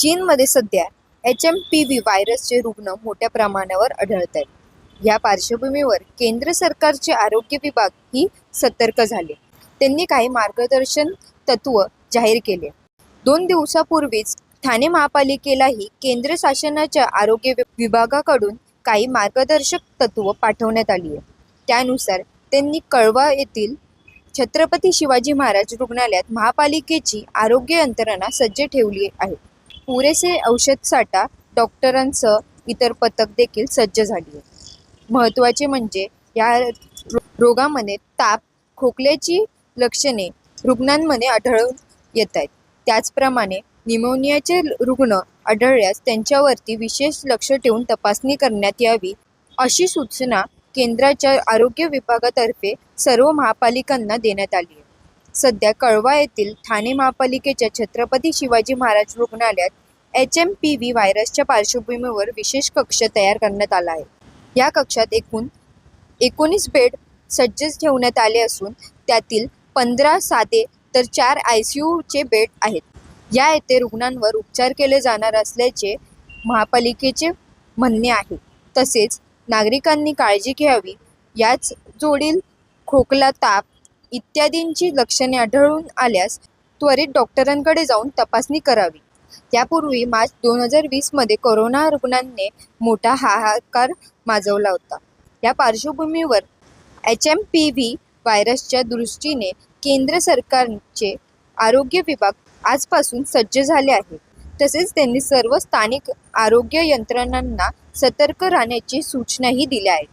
चीनमध्ये सध्या H M P V व्हायरसचे रुग्ण मोठ्या प्रमाणावर आढळत आहेत या पार्श्वभूमीवर केंद्र सरकारचे आरोग्य विभाग ही सतर्क झाले. त्यांनी काही मार्गदर्शन तत्व जाहीर केले. दोन दिवसापूर्वीच ठाणे महापालिकेलाही केंद्र शासनाच्या आरोग्य विभागाकडून काही मार्गदर्शक तत्व पाठवण्यात आली आहे त्यानुसार त्यांनी कळवा येथील छत्रपती शिवाजी महाराज रुग्णालयात महापालिकेची आरोग्य यंत्रणा सज्ज ठेवली आहे. पुरेसे औषध साठा डॉक्टरांसह इतर पथक देखील सज्ज झाली आहे महत्त्वाचे म्हणजे या रोगामध्ये ताप खोकल्याची लक्षणे रुग्णांमध्ये आढळून येत आहेत. त्याचप्रमाणे निमोनियाचे रुग्ण आढळल्यास त्यांच्यावरती विशेष लक्ष ठेवून तपासणी करण्यात यावी अशी सूचना केंद्राच्या आरोग्य विभागातर्फे सर्व महापालिकांना देण्यात आली आहे. सध्या कळवा येथील ठाणे महापालिकेच्या छत्रपती शिवाजी महाराज रुग्णालयात एच एम पी व्ही व्हायरसच्या पार्श्वभूमीवर विशेष कक्ष तयार करण्यात आला आहे. या कक्षात एकूण एकोणीस बेड सज्ज ठेवण्यात आले असून त्यातील पंधरा साधे तर चार आय सी यूचे बेड आहेत. या येथे रुग्णांवर उपचार केले जाणार असल्याचे महापालिकेचे म्हणणे आहे. तसेच नागरिकांनी काळजी घ्यावी. याच जोडील खोकला ताप इत्यादींची लक्षणे आढळून आल्यास त्वरित डॉक्टरांकडे जाऊन तपासणी करावी. त्यापूर्वी मार्च दोन हजार वीसमध्ये कोरोना रुग्णांनी मोठा हाहाकार माजवला होता. या पार्श्वभूमीवर एच एम पी व्ही व्हायरसच्या दृष्टीने केंद्र सरकारचे आरोग्य विभाग आजपासून सज्ज झाले आहे. तसेच त्यांनी सर्व स्थानिक आरोग्य यंत्रणांना सतर्क राहण्याची सूचनाही दिल्या आहेत.